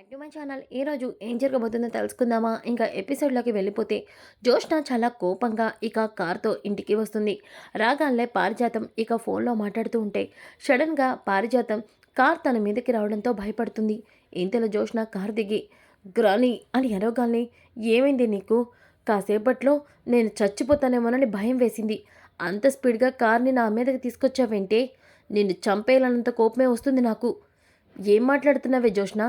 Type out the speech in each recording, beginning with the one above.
Back to my channel ఈరోజు ఏం జరగబోతుందో తెలుసుకుందామా? ఇంకా ఎపిసోడ్లోకి వెళ్ళిపోతే జోష్న చాలా కోపంగా ఇక కార్తో ఇంటికి వస్తుంది. రాగాలే పారిజాతం ఇక ఫోన్లో మాట్లాడుతూ ఉంటే సడన్గా పారిజాతం కార్ తన మీదకి రావడంతో భయపడుతుంది. ఇంతలో జోష్న కార్ దిగి గ్రాని అని అరవగాల్ని ఏమైంది నీకు? కాసేపట్లో నేను చచ్చిపోతానేమోనని భయం వేసింది. అంత స్పీడ్గా కార్ని నా మీదకి తీసుకొచ్చావంటే? నిన్ను చంపేయాలన్నంత కోపమే వస్తుంది నాకు. ఏం మాట్లాడుతున్నావే జోష్న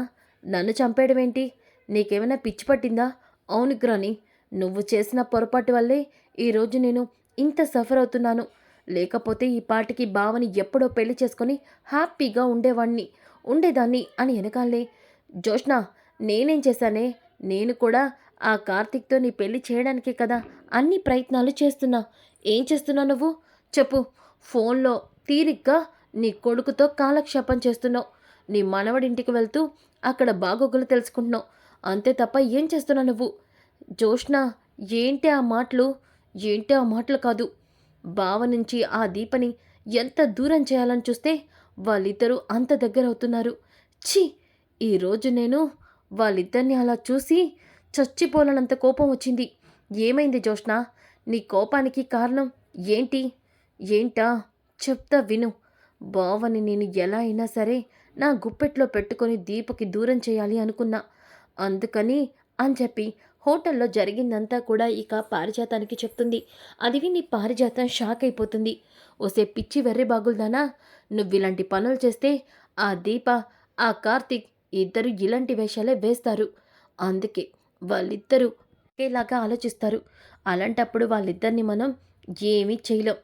నన్ను చంపేయడమేంటి? నీకేమైనా పిచ్చి పట్టిందా? అవును గ్రాని నువ్వు చేసిన పొరపాటు వల్లే ఈరోజు నేను ఇంత సఫర్ అవుతున్నాను. లేకపోతే ఈ పాటికి బావని ఎప్పుడో పెళ్ళి చేసుకొని హ్యాపీగా ఉండేవాణ్ణి ఉండేదాన్ని అని వెనకాలే. జోష్ణ నేనేం చేశానే? నేను కూడా ఆ కార్తీక్తో నీ పెళ్ళి చేయడానికే కదా అన్ని ప్రయత్నాలు చేస్తున్నా. ఏం చేస్తున్నావు నువ్వు? చెప్పు. ఫోన్లో తీరిగ్గా నీ కొడుకుతో కాలక్షేపం చేస్తున్నావు. నీ మనవడింటికి వెళ్తూ అక్కడ బాగోగులు తెలుసుకుంటున్నావు. అంతే తప్ప ఏం చేస్తున్నావు నువ్వు? జోష్ణ ఏంటి ఆ మాటలు? ఏంటి ఆ మాటలు కాదు. బావ నుంచి ఆ దీపని ఎంత దూరం చేయాలని చూస్తే వాళ్ళిద్దరూ అంత దగ్గర అవుతున్నారు ఛీ ఈరోజు నేను వాళ్ళిద్దరిని అలా చూసి చచ్చిపోలనంత కోపం వచ్చింది. ఏమైంది జోష్ణ నీ కోపానికి కారణం ఏంటి? ఏంటా? చెప్తా విను. బావని నేను ఎలా అయినా సరే నా గుప్పెట్లో పెట్టుకొని దీపకి దూరం చేయాలి అనుకున్నా. అందుకని అని చెప్పి హోటల్లో జరిగిందంతా కూడా ఇక పారిజాతానికి చెప్తుంది. అది విని పారిజాతం షాక్ అయిపోతుంది. ఓసే పిచ్చి వెర్రి బాగుల్దానా? నువ్వు ఇలాంటి పనులు చేస్తే ఆ దీప ఆ కార్తీక్ ఇద్దరు ఇలాంటి వేషాలే వేస్తారు. అందుకే వాళ్ళిద్దరూ ఒకేలాగా ఆలోచిస్తారు. అలాంటప్పుడు వాళ్ళిద్దరిని మనం ఏమీ చేయలేం.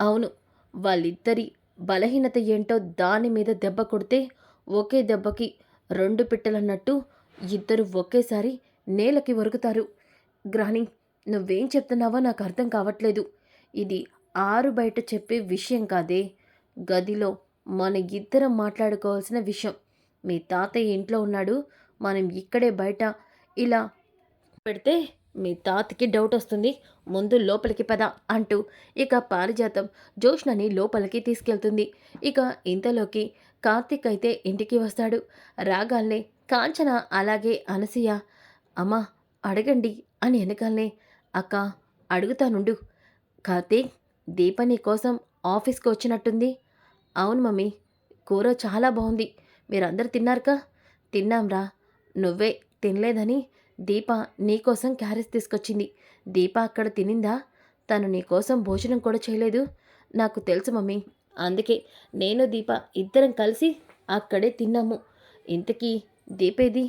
అవును వాళ్ళిద్దరి బలహీనత ఏంటో దాని మీద దెబ్బ కొడితే ఒకే దెబ్బకి రెండు పిట్టలన్నట్టు ఇద్దరు ఒకేసారి నేలకి వరుగుతారు గ్రాని నువ్వేం చెప్తున్నావో నాకు అర్థం కావట్లేదు. ఇది ఆరు బయట చెప్పే విషయం కాదే. గదిలో మన ఇద్దరం మాట్లాడుకోవాల్సిన విషయం. మీ తాతయ్య ఇంట్లో ఉన్నాడు. మనం ఇక్కడే బయట ఇలా పెడితే మీ తాతకి డౌట్ వస్తుంది. ముందు లోపలికి పద అంటూ ఇక పారిజాతం జోష్నని లోపలికి తీసుకెళ్తుంది. ఇక ఇంతలోకి కార్తీక్ అయితే ఇంటికి వస్తాడు. రాగాల్నే కాంచన అలాగే అనసూయ. అమ్మా అడగండి అని వెనకాలనే అక్క అడుగుతానుండు. కార్తీక్ దీప నీ కోసం ఆఫీస్కి వచ్చినట్టుంది. అవును మమ్మీ కూర చాలా బాగుంది మీరందరు తిన్నారుకా తిన్నాంరా నువ్వే తినలేదని దీప నీకోసం క్యారెస్ తీసుకొచ్చింది. దీప అక్కడ తినిందా? తను నీకోసం భోజనం కూడా చేయలేదు. నాకు తెలుసు మమ్మీ అందుకే నేను దీప ఇద్దరం కలిసి అక్కడే తిన్నాము. ఇంతకీ దీపేది?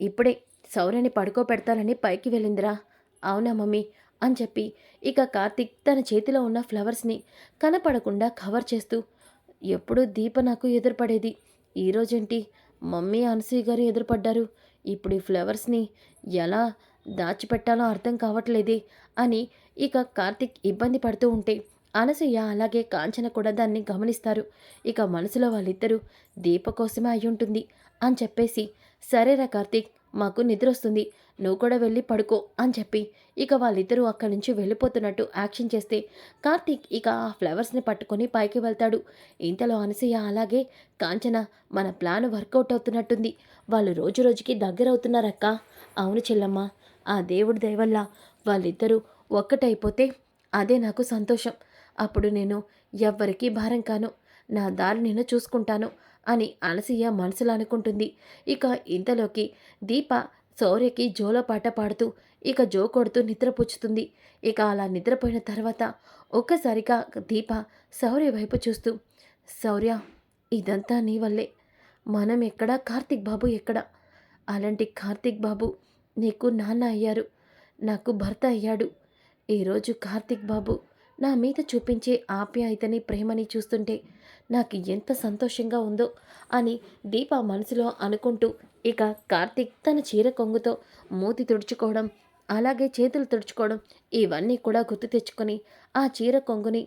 ఇప్పుడే సౌర్యని పడుకోబెడతానని పైకి వెళ్ళిందిరా. అవునా మమ్మీ అని చెప్పి ఇక కార్తిక్ తన చేతిలో ఉన్న ఫ్లవర్స్ని కనపడకుండా కవర్ చేస్తూ ఎప్పుడూ దీప నాకు ఎదురుపడేది. ఈరోజేంటి మమ్మీ అనసూయ గారు ఎదురుపడ్డారు. ఇప్పుడు ఈ ఫ్లవర్స్ని ఎలా దాచిపెట్టాలో అర్థం కావట్లేదే అని ఇక కార్తిక్ ఇబ్బంది పడుతూ ఉంటే అనసూయ అలాగే కాంచన కూడా దాన్ని గమనిస్తారు. ఇక మనసులో వాళ్ళిద్దరూ దీప కోసమే అయ్యుంటుంది అని చెప్పేసి సరేరా కార్తీక్ మాకు నిద్ర వస్తుంది నువ్వు కూడా వెళ్ళి పడుకో అని చెప్పి ఇక వాళ్ళిద్దరూ అక్కడి నుంచి వెళ్ళిపోతున్నట్టు యాక్షన్ చేస్తే కార్తీక్ ఇక ఆ ఫ్లవర్స్ని పట్టుకొని పైకి వెళ్తాడు. ఇంతలో అనసూయ అలాగే కాంచన మన ప్లాన్ వర్కౌట్ అవుతున్నట్టుంది. వాళ్ళు రోజు రోజుకి దగ్గర అవుతున్నారక్క అవును చెల్లమ్మ ఆ దేవుడి దయవల్ల వాళ్ళిద్దరూ ఒక్కటైపోతే అదే నాకు సంతోషం. అప్పుడు నేను ఎవ్వరికీ భారం కాను. నా దారి నేను చూసుకుంటాను అని అనసూయ మనసులో అనుకుంటుంది. ఇక ఇంతలోకి దీప శౌర్యకి జోలో పాట పాడుతూ ఇక జో కొడుతూ నిద్రపుచ్చుతుంది. ఇక అలా నిద్రపోయిన తర్వాత ఒక్కసారిగా దీప శౌర్య వైపు చూస్తూ శౌర్య ఇదంతా నీ వల్లే. మనం ఎక్కడా? కార్తిక్ బాబు ఎక్కడ? అలాంటి కార్తిక్ బాబు నీకు నాన్న అయ్యారు. నాకు భర్త అయ్యాడు. ఈరోజు కార్తిక్ బాబు నా మీద చూపించే ఆప్యాయతని ప్రేమని చూస్తుంటే నాకు ఎంత సంతోషంగా ఉందో అని దీప మనసులో అనుకుంటూ ఇక కార్తీక్ తన చీర కొంగుతో మూతి తుడుచుకోవడం అలాగే చేతులు తుడుచుకోవడం ఇవన్నీ కూడా గుర్తు తెచ్చుకొని ఆ చీర కొంగుని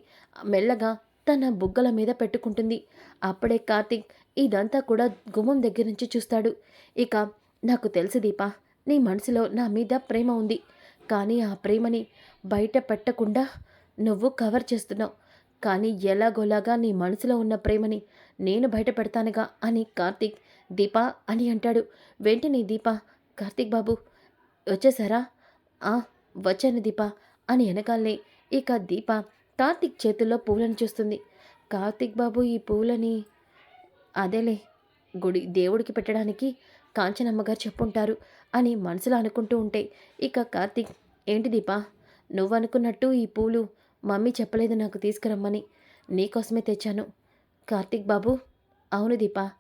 మెల్లగా తన బుగ్గల మీద పెట్టుకుంటుంది. అప్పుడే కార్తీక్ ఇదంతా కూడా గుమ్మం దగ్గర నుంచి చూస్తాడు. ఇక నాకు తెలుసు దీప నీ మనసులో నా మీద ప్రేమ ఉంది. కానీ ఆ ప్రేమని బయట పెట్టకుండా నువ్వు కవర్ చేస్తున్నావు. కానీ ఎలాగోలాగా నీ మనసులో ఉన్న ప్రేమని నేను బయట పెడతానుగా అని కార్తీక్ దీపా అని అంటాడు. వెంటనే దీప? కార్తీక్ బాబు వచ్చేసారా ఆ వచ్చాను దీప అని వెనకాలనే ఇక దీప కార్తీక్ చేతుల్లో పువ్వులను చూస్తుంది. కార్తీక్ బాబు ఈ పువ్వులని అదేలే గుడి దేవుడికి పెట్టడానికి కాంచనమ్మగారు చెప్పుంటారు అని మనసులో అనుకుంటూ ఉంటే ఇక కార్తీక్ ఏంటి దీపా? నువ్వు అనుకున్నట్టు ఈ పూలు మమ్మీ చెప్పలేదు నాకు తీసుకురమ్మని. నీకోసమే తెచ్చాను. కార్తీక్ బాబు అవును దీపా.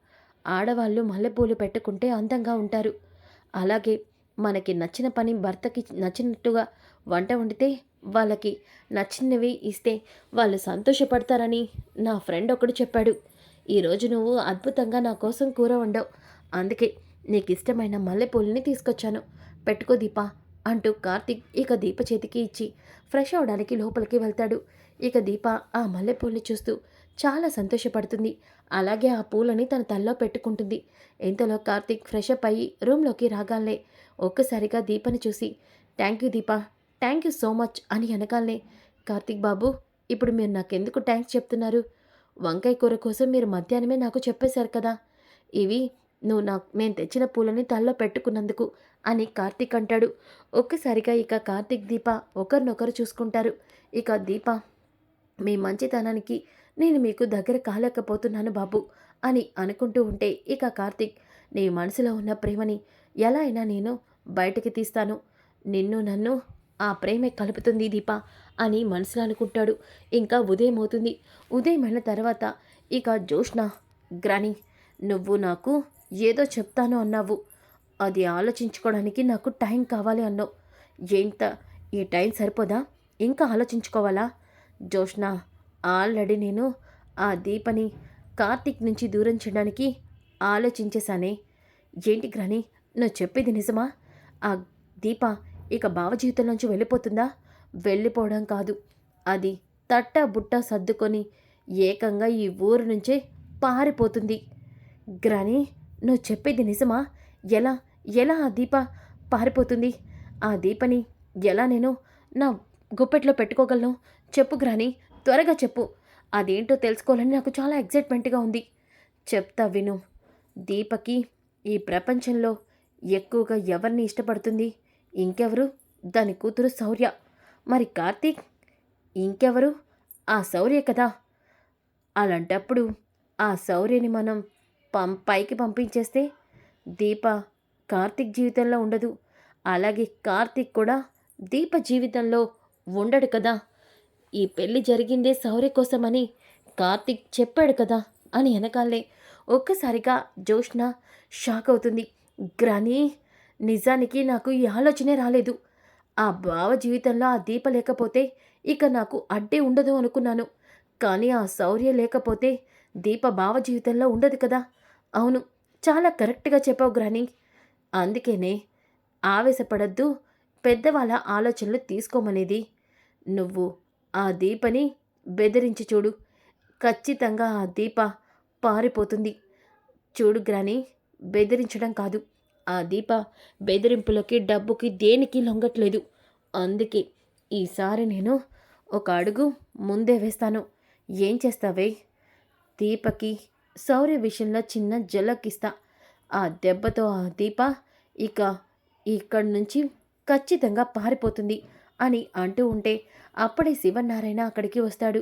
ఆడవాళ్ళు మల్లెపూలు పెట్టుకుంటే అందంగా ఉంటారు. అలాగే మనకి నచ్చిన పని భర్తకి నచ్చినట్టుగా వంట వండితే వాళ్ళకి నచ్చినవి ఇస్తే వాళ్ళు సంతోషపడతారని నా ఫ్రెండ్ ఒకడు చెప్పాడు. ఈరోజు నువ్వు అద్భుతంగా నా కోసం కూర వండావు. అందుకే నీకు ఇష్టమైన మల్లెపూలని తీసుకొచ్చాను. పెట్టుకో దీపా. అంటూ కార్తీక్ ఇక దీప చేతికి ఇచ్చి ఫ్రెష్ అవడానికి లోపలికి వెళ్తాడు. ఇక దీప ఆ మల్లెపూల్ని చూస్తూ చాలా సంతోషపడుతుంది. అలాగే ఆ పూలని తన తల్లో పెట్టుకుంటుంది. ఇంతలో కార్తీక్ ఫ్రెష్ అప్ అయ్యి రూమ్లోకి రాగాలే ఒక్కసారిగా దీపని చూసి thank you Deepa thank you so much అని అనగాలే కార్తీక్ బాబు ఇప్పుడు మీరు నాకెందుకు థ్యాంక్స్ చెప్తున్నారు? వంకాయ కూర కోసం మీరు మధ్యాహ్నమే నాకు చెప్పేశారు కదా. ఇవి నువ్వు నా నేను తెచ్చిన పూలని తల్లో పెట్టుకున్నందుకు అని కార్తీక్ అంటాడు. ఒక్కసారిగా ఇక కార్తీక్ దీప ఒకరినొకరు చూసుకుంటారు. ఇక దీప మీ మంచితనానికి నేను మీకు దగ్గర కాలేకపోతున్నాను బాబు అని అనుకుంటూ ఉంటే ఇక కార్తీక్ నీ మనసులో ఉన్న ప్రేమని ఎలా అయినా నేను బయటికి తీస్తాను. నిన్ను నన్ను ఆ ప్రేమే కలుపుతుంది దీప అని మనసులో అనుకుంటాడు. ఇంకా ఉదయం అవుతుంది. ఉదయం అయిన తర్వాత ఇక జోష్ణ గ్రాని నువ్వు నాకు ఏదో చెప్తాను అన్నావు. అది ఆలోచించుకోవడానికి నాకు టైం కావాలి అన్నావు. ఏంట ఈ టైం సరిపోదా? ఇంకా ఆలోచించుకోవాలా? జోష్ణ ఆల్రెడీ నేను ఆ దీపని కార్తీక్ నుంచి దూరం చేయడానికి ఆలోచించేశానే. ఏంటి గ్రాని నువ్వు చెప్పేది నిజమా? ఆ దీప ఇక భావజీవితం నుంచి వెళ్ళిపోతుందా? వెళ్ళిపోవడం కాదు. అది తట్ట బుట్ట సర్దుకొని ఏకంగా ఈ ఊరు నుంచే పారిపోతుంది. గ్రాని నువ్వు చెప్పేది నిజమా? ఎలా? ఎలా ఆ దీప పారిపోతుంది? ఆ దీపని ఎలా నేను నా గుప్పెట్లో పెట్టుకోగలను? చెప్పు గ్రాని త్వరగా చెప్పు. అదేంటో తెలుసుకోవాలని నాకు చాలా ఎగ్జైట్మెంట్గా ఉంది. చెప్తా విను. దీపకి ఈ ప్రపంచంలో ఎక్కువగా ఎవరిని ఇష్టపడుతుంది? ఇంకెవరు? దాని కూతురు శౌర్య. మరి కార్తీక్? ఇంకెవరు? ఆ శౌర్య కదా. అలాంటప్పుడు ఆ శౌర్యని మనం పం పైకి పంపించేస్తే దీప కార్తీక్ జీవితంలో ఉండదు. అలాగే కార్తిక్ కూడా దీప జీవితంలో ఉండడు కదా. ఈ పెళ్ళి జరిగిందే సౌర్య కోసమని కార్తీక్ చెప్పాడు కదా అని వెనకాలే ఒక్కసారిగా జోష్న షాక్ అవుతుంది. గ్రాని నిజానికి నాకు ఈ ఆలోచనే రాలేదు. ఆ బావ జీవితంలో ఆ దీప లేకపోతే ఇక నాకు అడ్డే ఉండదు అనుకున్నాను. కానీ ఆ శౌర్య లేకపోతే దీప బావ జీవితంలో ఉండదు కదా. అవును చాలా కరెక్ట్గా చెప్పావు గ్రాని. అందుకేనే ఆవేశపడద్దు పెద్దవాళ్ళ ఆలోచనలు తీసుకోమనేది. నువ్వు ఆ దీపని బెదిరించి చూడు. ఖచ్చితంగా ఆ దీప పారిపోతుంది. చూడు గ్రాని బెదిరించడం కాదు. ఆ దీప బెదిరింపులకి డబ్బుకి దేనికి లొంగట్లేదు. అందుకే ఈసారి నేను ఒక అడుగు ముందే వేస్తాను. ఏం చేస్తావే? దీపకి శౌర్య విషయంలో చిన్న జలకిస్తా. ఆ దెబ్బతో ఆ దీప ఇక ఇక్కడి నుంచి ఖచ్చితంగా పారిపోతుంది అని అంటూ ఉంటే అప్పుడే శివనారాయణ అక్కడికి వస్తాడు.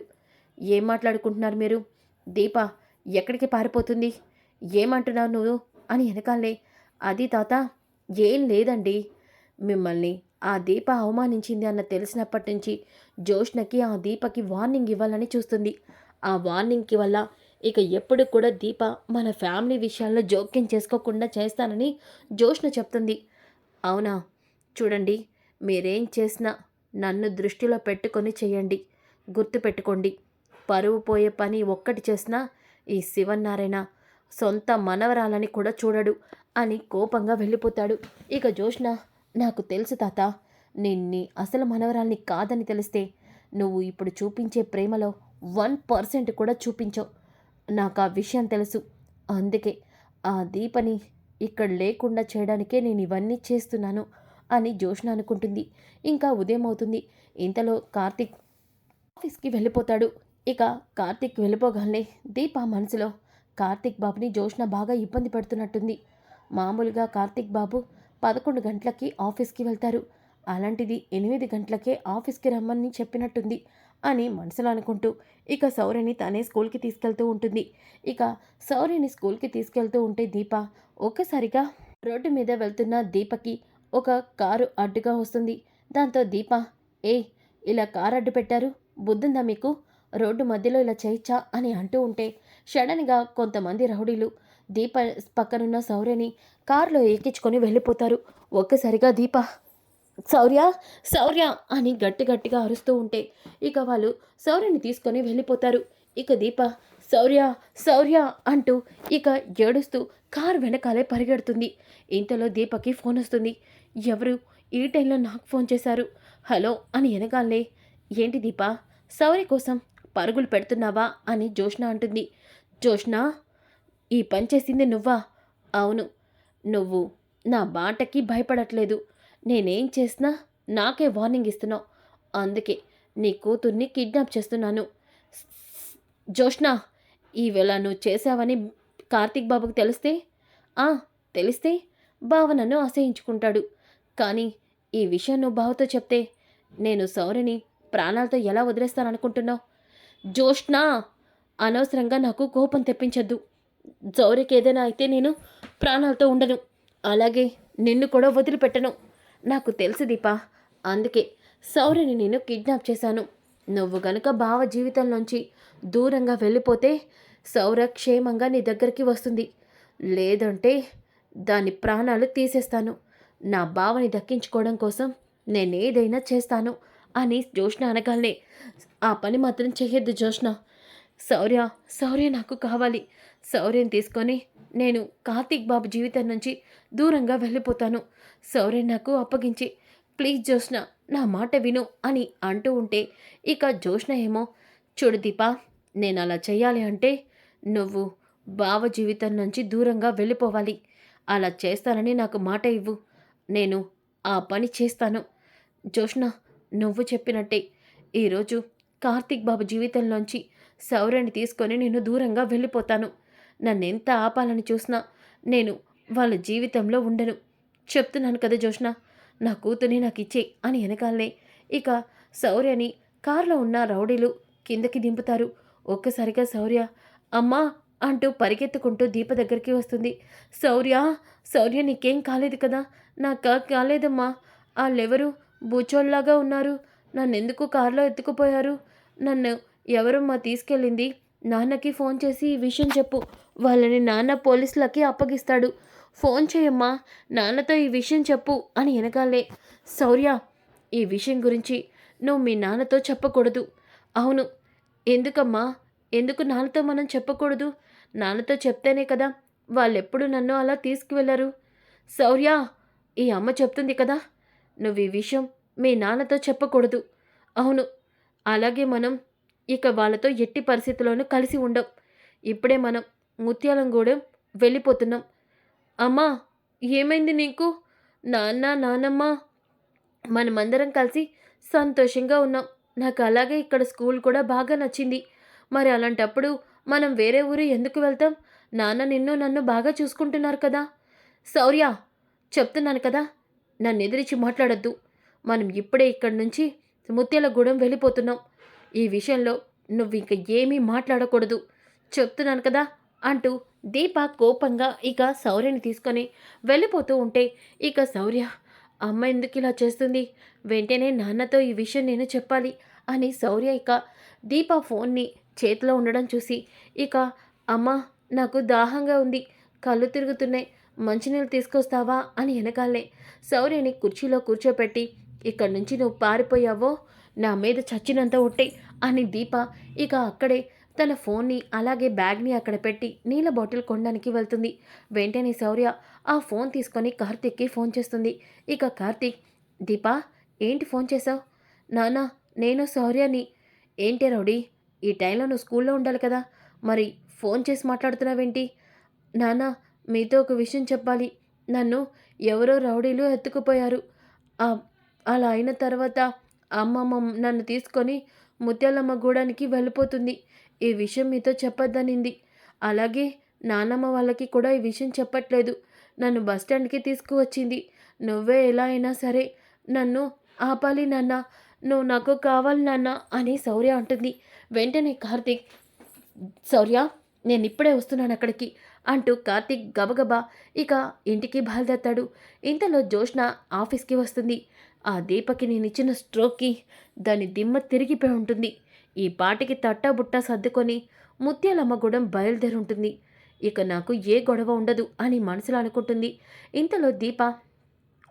ఏం మాట్లాడుకుంటున్నారు మీరు? దీప ఎక్కడికి పారిపోతుంది? ఏమంటున్నావు నువ్వు? అని వెనకాలే. అది తాత ఏం లేదండి. మిమ్మల్ని ఆ దీప అవమానించింది అన్న తెలిసినప్పటి నుంచి జోష్నకి ఆ దీపకి వార్నింగ్ ఇవ్వాలని చూస్తుంది. ఆ వార్నింగ్కి వల్ల ఇక ఎప్పుడు కూడా దీప మన ఫ్యామిలీ విషయాల్లో జోక్యం చేసుకోకుండా చేస్తానని జోష్న చెప్తుంది. అవునా? చూడండి మీరేం చేసినా నన్ను దృష్టిలో పెట్టుకొని చేయండి. గుర్తుపెట్టుకోండి పరువు పోయే పని ఒక్కటి చేసినా ఈ శివన్నారాయణ సొంత మనవరాలని కూడా చూడడు అని కోపంగా వెళ్ళిపోతాడు. ఇక జోష్న నాకు తెలుసు తాత నిన్ని అసలు మనవరాల్ని కాదని తెలిస్తే నువ్వు ఇప్పుడు చూపించే ప్రేమలో వన్ పర్సెంట్ కూడా చూపించవు. నాకు ఆ విషయం తెలుసు. అందుకే ఆ దీపని ఇక్కడ లేకుండా చేయడానికే నేను ఇవన్నీ చేస్తున్నాను అని జోష్ణ అనుకుంటుంది. ఇంకా ఉదయం అవుతుంది. ఇంతలో కార్తిక్ ఆఫీస్కి వెళ్ళిపోతాడు. ఇక కార్తిక్ వెళ్ళిపోగానే దీప మనసులో కార్తీక్ బాబుని జోష్ణ బాగా ఇబ్బంది పెడుతున్నట్టుంది. మామూలుగా కార్తీక్ బాబు పదకొండు గంటలకి ఆఫీస్కి వెళ్తారు. అలాంటిది ఎనిమిది గంటలకే ఆఫీస్కి రమ్మని చెప్పినట్టుంది. అని మనసులో అనుకుంటూ ఇక సౌర్యని తనే స్కూల్కి తీసుకెళ్తూ ఉంటుంది. ఇక సౌర్యని స్కూల్కి తీసుకెళ్తూ ఉంటే దీప ఒక్కసారిగా రోడ్డు మీద వెళ్తున్న దీపకి ఒక కారు అడ్డుగా వస్తుంది. దాంతో దీప ఏ ఇలా కారు అడ్డు పెట్టారు? బుద్ధుందా మీకు? రోడ్డు మధ్యలో ఇలా చేయొచ్చా అని అంటూ ఉంటే సడన్గా కొంతమంది రౌడీలు దీప పక్కనున్న సౌర్యని కారులో ఎక్కించుకొని వెళ్ళిపోతారు. ఒక్కసారిగా దీప శౌర్య శౌర్య అని గట్టి గట్టిగా అరుస్తూ ఉంటే ఇక వాళ్ళు శౌర్యని తీసుకొని వెళ్ళిపోతారు. ఇక దీప శౌర్య శౌర్య అంటూ ఇక ఏడుస్తూ కారు వెనకాలే పరిగెడుతుంది. ఇంతలో దీపకి ఫోన్ వస్తుంది. ఎవరు? ఈ టైంలో నాకు ఫోన్ చేశారు. హలో అని ఎనగాలే. ఏంటి దీప? శౌర్య కోసం పరుగులు పెడుతున్నావా అని జోష్న అంటుంది. జోష్న ఈ పని చేసింది నువ్వా? అవును. నువ్వు నా బాటకి భయపడట్లేదు. నేనేం చేసినా నాకే వార్నింగ్ ఇస్తున్నావు. అందుకే నీ కూతుర్ని కిడ్నాప్ చేస్తున్నాను. జోష్ణ ఈవేళ నువ్వు చేసావని కార్తీక్ బాబుకు తెలిస్తే? ఆ తెలిస్తే బావ నన్ను అసహించుకుంటాడు. కానీ ఈ విషయం నువ్వు బావతో చెప్తే నేను సౌరిని ప్రాణాలతో ఎలా వదిలేస్తాననుకుంటున్నావు? జోష్ణ అనవసరంగా నాకు కోపం తెప్పించద్దు. జౌరికి ఏదైనా అయితే నేను ప్రాణాలతో ఉండను. అలాగే నిన్ను కూడా వదిలిపెట్టను. నాకు తెలుసు దీపా. అందుకే సౌర్యని నేను కిడ్నాప్ చేశాను. నువ్వు గనుక బావ జీవితంలోంచి దూరంగా వెళ్ళిపోతే సౌర క్షేమంగా నీ దగ్గరికి వస్తుంది. లేదంటే దాని ప్రాణాలు తీసేస్తాను. నా బావని దక్కించుకోవడం కోసం నేనేదైనా చేస్తాను అని జోష్ణ అనగానే ఆ పని మాత్రం చేయొద్దు జోష్ణ శౌర్య శౌర్య నాకు కావాలి. శౌర్యం తీసుకొని నేను కార్తీక్ బాబు జీవితం నుంచి దూరంగా వెళ్ళిపోతాను. సౌరే నాకు అప్పగించి ప్లీజ్ జోష్న నా మాట విను అని అంటూ ఉంటే ఇక జోష్న ఏమో చూడు దీపా నేను అలా చేయాలి అంటే నువ్వు బావ జీవితం నుంచి దూరంగా వెళ్ళిపోవాలి. అలా చేస్తానని నాకు మాట ఇవ్వు. నేను ఆ పని చేస్తాను. జోష్న నువ్వు చెప్పినట్టే. ఈరోజు కార్తీక్ బాబు జీవితంలోంచి సౌర్యని తీసుకొని నేను దూరంగా వెళ్ళిపోతాను. నన్నెంత ఆపాలని చూసినా నేను వాళ్ళ జీవితంలో ఉండను. చెప్తున్నాను కదా జోష్ణ నా కూతుర్ని నాకు ఇచ్చే అని వెనకాలనే. ఇక శౌర్యని కారులో ఉన్న రౌడీలు కిందకి దింపుతారు. ఒక్కసారిగా శౌర్య అమ్మా అంటూ పరిగెత్తుకుంటూ దీప దగ్గరికి వస్తుంది. శౌర్య శౌర్య నీకేం కాలేదు కదా? నాకు కాలేదమ్మా. వాళ్ళెవరు? బూచోల్లాగా ఉన్నారు. నన్నెందుకు కారులో ఎత్తుకుపోయారు? నన్ను ఎవరమ్మా తీసుకెళ్ళింది? నాన్నకి ఫోన్ చేసి ఈ విషయం చెప్పు. వాళ్ళని నాన్న పోలీసులకి అప్పగిస్తాడు. ఫోన్ చేయమ్మా నాన్నతో ఈ విషయం చెప్పు అని వెనకాలే శౌర్య ఈ విషయం గురించి నువ్వు మీ నాన్నతో చెప్పకూడదు. అవును. ఎందుకమ్మా? ఎందుకు నాన్నతో మనం చెప్పకూడదు? నాన్నతో చెప్తేనే కదా వాళ్ళెప్పుడు నన్ను అలా తీసుకువెళ్ళరు శౌర్య ఈ అమ్మ చెప్తుంది కదా నువ్వు ఈ విషయం మీ నాన్నతో చెప్పకూడదు. అవును. అలాగే మనం ఇక వాళ్ళతో ఎట్టి పరిస్థితుల్లోనూ కలిసి ఉండం. ఇప్పుడే మనం ముత్యాలంగూడెం వెళ్ళిపోతున్నాం. అమ్మా ఏమైంది నీకు? నాన్న నానమ్మ మనమందరం కలిసి సంతోషంగా ఉన్నాం. నాకు అలాగే ఇక్కడ స్కూల్ కూడా బాగా నచ్చింది. మరి అలాంటప్పుడు మనం వేరే ఊరు ఎందుకు వెళ్తాం? నాన్న నిన్ను నన్ను బాగా చూసుకుంటున్నారు కదా. శౌర్య చెప్తున్నాను కదా నన్ను ఎదిరించి మాట్లాడద్దు. మనం ఇప్పుడే ఇక్కడి నుంచి ముత్యాలగూడెం వెళ్ళిపోతున్నాం. ఈ విషయంలో నువ్వు ఇంక ఏమీ మాట్లాడకూడదు. చెప్తున్నాను కదా అంటూ దీప కోపంగా ఇక శౌర్యని తీసుకొని వెళ్ళిపోతూ ఉంటే ఇక శౌర్య అమ్మ ఎందుకు ఇలా చేస్తుంది? వెంటనే నాన్నతో ఈ విషయం నేను చెప్పాలి అని శౌర్య ఇక దీప ఫోన్ని చేతిలో ఉండడం చూసి ఇక అమ్మ నాకు దాహంగా ఉంది. కళ్ళు తిరుగుతున్నాయి. మంచినీళ్ళు తీసుకొస్తావా? అని వెనకాలే శౌర్యని కుర్చీలో కూర్చోపెట్టి ఇక్కడి నుంచి నువ్వు పారిపోయావో? నా మీద చచ్చినంత ఒట్టే అని దీప ఇక అక్కడే తన ఫోన్ని అలాగే బ్యాగ్ని అక్కడ పెట్టి నీళ్ళ బాటిల్ కొనడానికి వెళ్తుంది. వెంటనే శౌర్య ఆ ఫోన్ తీసుకొని కార్తీక్కి ఫోన్ చేస్తుంది. ఇక కార్తీక్ దీపా ఏంటి ఫోన్ చేశావు? నానా నేను శౌర్యని. ఏంటి రౌడీ ఈ టైంలో నువ్వు స్కూల్లో ఉండాలి కదా మరి ఫోన్ చేసి మాట్లాడుతున్నావేంటి? నాన్న మీతో ఒక విషయం చెప్పాలి. నన్ను ఎవరో రౌడీలు ఎత్తుకుపోయారు. అలా అయిన తర్వాత అమ్మమ్మ నన్ను తీసుకొని ముత్యాలమ్మ గూడానికి వెళ్ళిపోతుంది. ఈ విషయం మీతో చెప్పొద్దనింది. అలాగే నాన్నమ్మ వాళ్ళకి కూడా ఈ విషయం చెప్పట్లేదు. నన్ను బస్ స్టాండ్కి తీసుకువచ్చింది. నువ్వే ఎలా అయినా సరే నన్ను ఆపాలి నాన్న. నువ్వు నాకు కావాలి నాన్న అని శౌర్య అంటుంది. వెంటనే కార్తీక్ శౌర్య నేను ఇప్పుడే వస్తున్నాను అక్కడికి అంటూ కార్తీక్ గబగబా ఇక ఇంటికి బయలుదేరతాడు. ఇంతలో జోష్న ఆఫీస్కి వస్తుంది. ఆ దీపకి నేను ఇచ్చిన స్ట్రోక్కి దాని దిమ్మ తిరిగిపోయి ఉంటుంది. ఈ పాటికి తట్టాబుట్ట సర్దుకొని ముత్యాలమ్మగూడెం బయలుదేరి ఉంటుంది ఇక నాకు ఏ గొడవ ఉండదు అని మనసులో అనుకుంటుంది. ఇంతలో దీప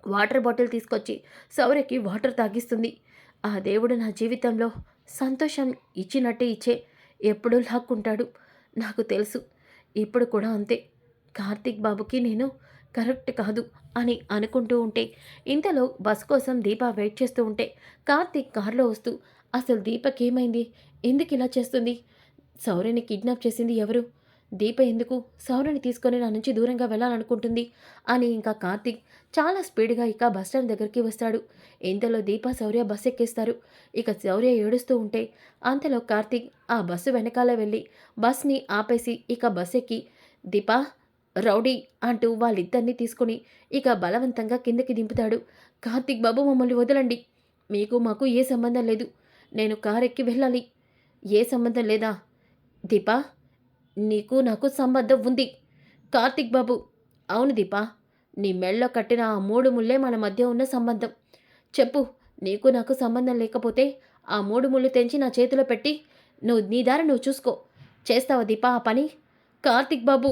వాటర్ బాటిల్ తీసుకొచ్చి సౌర్యకి వాటర్ తాగిస్తుంది. ఆ దేవుడు నా జీవితంలో సంతోషం ఇచ్చినట్టే ఇచ్చే ఎప్పుడూ లాక్కుంటాడు. నాకు తెలుసు. ఇప్పుడు కూడా అంతే. కార్తీక్ బాబుకి నేను కరెక్ట్ కాదు అని అనుకుంటూ ఉంటే ఇంతలో బస్ కోసం దీప వెయిట్ చేస్తూ ఉంటే కార్తీక్ కారులో వస్తూ అసలు దీపకి ఏమైంది? ఎందుకు ఇలా చేస్తుంది? సౌర్యని కిడ్నాప్ చేసింది ఎవరు? దీప ఎందుకు సౌర్యని తీసుకొని నా నుంచి దూరంగా వెళ్ళాలనుకుంటుంది? అని ఇంకా కార్తీక్ చాలా స్పీడ్గా ఇక బస్ స్టాండ్ దగ్గరికి వస్తాడు. ఇంతలో దీప శౌర్య బస్ ఎక్కేస్తారు. ఇక శౌర్య ఏడుస్తూ ఉంటే అంతలో కార్తీక్ ఆ బస్సు వెనకాల వెళ్ళి బస్ని ఆపేసి ఇక బస్ ఎక్కి దీప రౌడీ అంటూ వాళ్ళిద్దరినీ తీసుకుని ఇక బలవంతంగా కిందకి దింపుతాడు. కార్తీక్ బాబు మమ్మల్ని వదలండి. మీకు మాకు ఏ సంబంధం లేదు. నేను కారు ఎక్కి వెళ్ళాలి. ఏ సంబంధం లేదా? దీపా నీకు నాకు సంబంధం ఉంది. కార్తీక్ బాబు అవును దీపా నీ మెళ్ళో కట్టిన ఆ మూడు ముళ్ళే మన మధ్య ఉన్న సంబంధం. చెప్పు నీకు నాకు సంబంధం లేకపోతే ఆ మూడు ముళ్ళు తెంచి నా చేతిలో పెట్టి నువ్వు నీ దారి నువ్వు చూసుకో. చేస్తావా దీపా ఆ పని? కార్తిక్ బాబు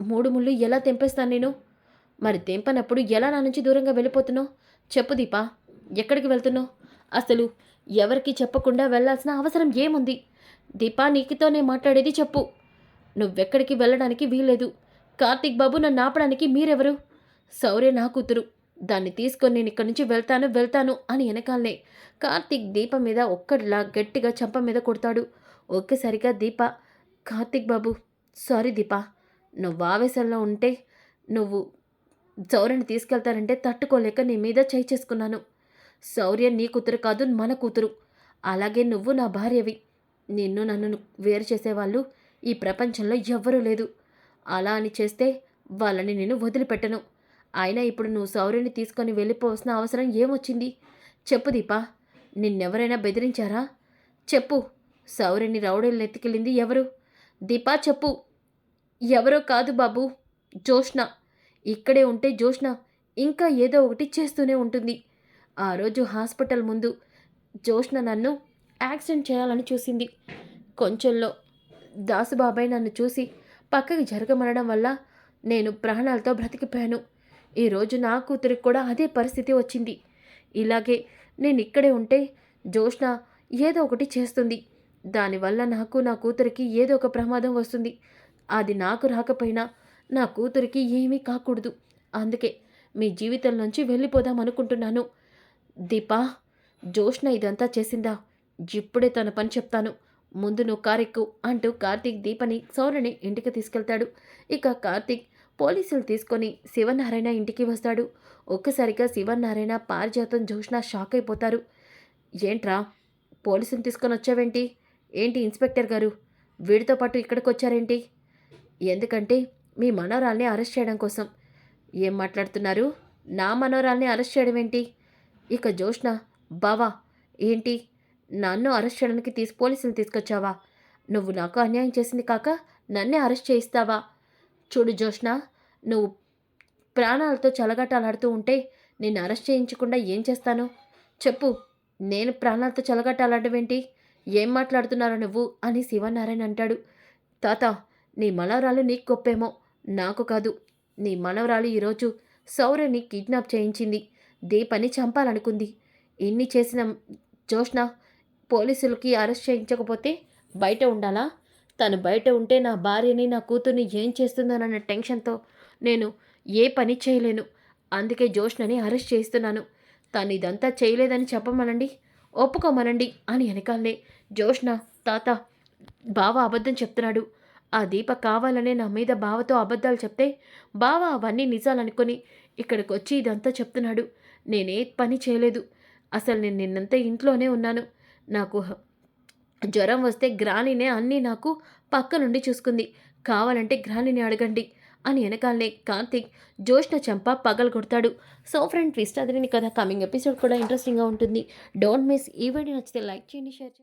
మూడు ముళ్ళు ఎలా తెంపేస్తాను నేను? మరి తెంపనప్పుడు ఎలా నా నుంచి దూరంగా వెళ్ళిపోతున్నావు? చెప్పు దీపా ఎక్కడికి వెళ్తున్నావు? అసలు ఎవరికి చెప్పకుండా వెళ్ళాల్సిన అవసరం ఏముంది? దీపా నీకితోనే మాట్లాడేది చెప్పు. నువ్వెక్కడికి వెళ్ళడానికి వీల్లేదు. కార్తిక్ బాబు నన్ను ఆపడానికి మీరెవరు? సౌర్య నా కూతురు. దాన్ని తీసుకొని నేను ఇక్కడి నుంచి వెళ్తాను వెళ్తాను అని వెనకాలనే కార్తిక్ దీప మీద ఒక్కడిలా గట్టిగా చంప మీద కొడతాడు. ఒక్కసారిగా దీప కార్తిక్ బాబు సారీ దీప నువ్వు ఆవేశంలో ఉంటే నువ్వు సౌర్యని తీసుకెళ్తానంటే తట్టుకోలేక నీ మీద చేయి చేసుకున్నాను. శౌర్య నీ కూతురు కాదు మన కూతురు. అలాగే నువ్వు నా భార్యవి. నిన్ను నన్ను వేరు చేసేవాళ్ళు ఈ ప్రపంచంలో ఎవ్వరూ లేదు. అలా అని చేస్తే వాళ్ళని నేను వదిలిపెట్టను. అయినా ఇప్పుడు నువ్వు శౌర్యని తీసుకొని వెళ్ళిపోవాల్సిన అవసరం ఏమొచ్చింది? చెప్పు దీపా నిన్నెవరైనా బెదిరించారా? చెప్పు. శౌర్యని రౌడీలు నెత్తికెళ్ళింది ఎవరు? దీపా చెప్పు. ఎవరో కాదు బాబు జోష్న ఇక్కడే ఉంటే జోష్న ఇంకా ఏదో ఒకటి చేస్తూనే ఉంటుంది. ఆ రోజు హాస్పిటల్ ముందు జోష్న నన్ను యాక్సిడెంట్ చేయాలని చూసింది. కొంచెంలో దాసుబాబాయ్ నన్ను చూసి పక్కకి జరగమనడం వల్ల నేను ప్రాణాలతో బ్రతికిపోయాను. ఈరోజు నా కూతురికి కూడా అదే పరిస్థితి వచ్చింది. ఇలాగే నేను ఇక్కడే ఉంటే జోష్న ఏదో ఒకటి చేస్తుంది. దానివల్ల నాకు నా కూతురికి ఏదో ఒక ప్రమాదం వస్తుంది. అది నాకు రాకపోయినా నా కూతురికి ఏమీ కాకూడదు. అందుకే మీ జీవితం నుంచి వెళ్ళిపోదాం అనుకుంటున్నాను. దీపా జోష్న ఇదంతా చేసిందా? ఇప్పుడే తన పని చెప్తాను. ముందు నువ్వు కారెక్కు అంటూ కార్తీక్ దీపని సౌరని ఇంటికి తీసుకెళ్తాడు. ఇక కార్తీక్ పోలీసులు తీసుకొని శివనారాయణ ఇంటికి వస్తాడు. ఒక్కసారిగా శివనారాయణ పారిజాతం జోష్న షాక్ అయిపోతారు. ఏంట్రా? పోలీసుని తీసుకొని వచ్చావేంటి? ఏంటి ఇన్స్పెక్టర్ గారు? వీడితో పాటు ఇక్కడికి వచ్చారేంటి? ఎందుకంటే మీ మనోరాల్ని అరెస్ట్ చేయడం కోసం. ఏం మాట్లాడుతున్నారు? నా మనోరాల్ని అరెస్ట్ చేయడం ఏంటి? ఇక జోష్న బావా ఏంటి? నన్ను అరెస్ట్ చేయడానికి తీసి పోలీసులు తీసుకొచ్చావా? నువ్వు నాకు అన్యాయం చేసింది కాక నన్నే అరెస్ట్ చేయిస్తావా? చూడు జోష్న నువ్వు ప్రాణాలతో చలగటాలాడుతూ ఉంటే నేను అరెస్ట్ చేయించకుండా ఏం చేస్తాను? చెప్పు నేను ప్రాణాలతో చలగటాలాడవేంటి? ఏం మాట్లాడుతున్నారో నువ్వు? అని శివనారాయణ అంటాడు. తాత నీ మనవరాలు నీకు గొప్పేమో? నాకు కాదు. నీ మనవరాలు ఈరోజు సౌర్యని కిడ్నాప్ చేయించింది. దీపని చంపాలనుకుంది. ఇన్ని చేసిన జోష్న పోలీసులకి అరెస్ట్ చేయించకపోతే బయట ఉండాలా? తను బయట ఉంటే నా భార్యని నా కూతుర్ని ఏం చేస్తుందోనన్న టెన్షన్తో నేను ఏ పని చేయలేను. అందుకే జోష్నని అరెస్ట్ చేస్తున్నాను తను ఇదంతా చేయలేదని చెప్పమనండి. ఒప్పుకోమనండి అని వెనకాలనే జోష్న తాత బావ అబద్ధం చెప్తున్నాడు. ఆ దీప కావాలనే నా మీద బావతో అబద్ధాలు చెప్తే బావ అవన్నీ నిజాలనుకొని ఇక్కడికి వచ్చి ఇదంతా చెప్తున్నాడు. నేనే పని చేయలేదు. అసలు నేను నిన్నంతా ఇంట్లోనే ఉన్నాను. నాకు జ్వరం వస్తే గ్రానినే అన్నీ నాకు పక్క నుండి చూసుకుంది. కావాలంటే గ్రానిని అడగండి అని వెనకాలనే కార్తిక్ జోష్న చంప పగలు కొడతాడు సో ఫ్రెండ్ ట్విస్ట్ అదిరిని కదా కమింగ్ ఎపిసోడ్ కూడా ఇంట్రెస్టింగ్గా ఉంటుంది. డోంట్ మిస్ ఈ వీడియో నచ్చితే లైక్ చేయండి షేర్ చేయండి.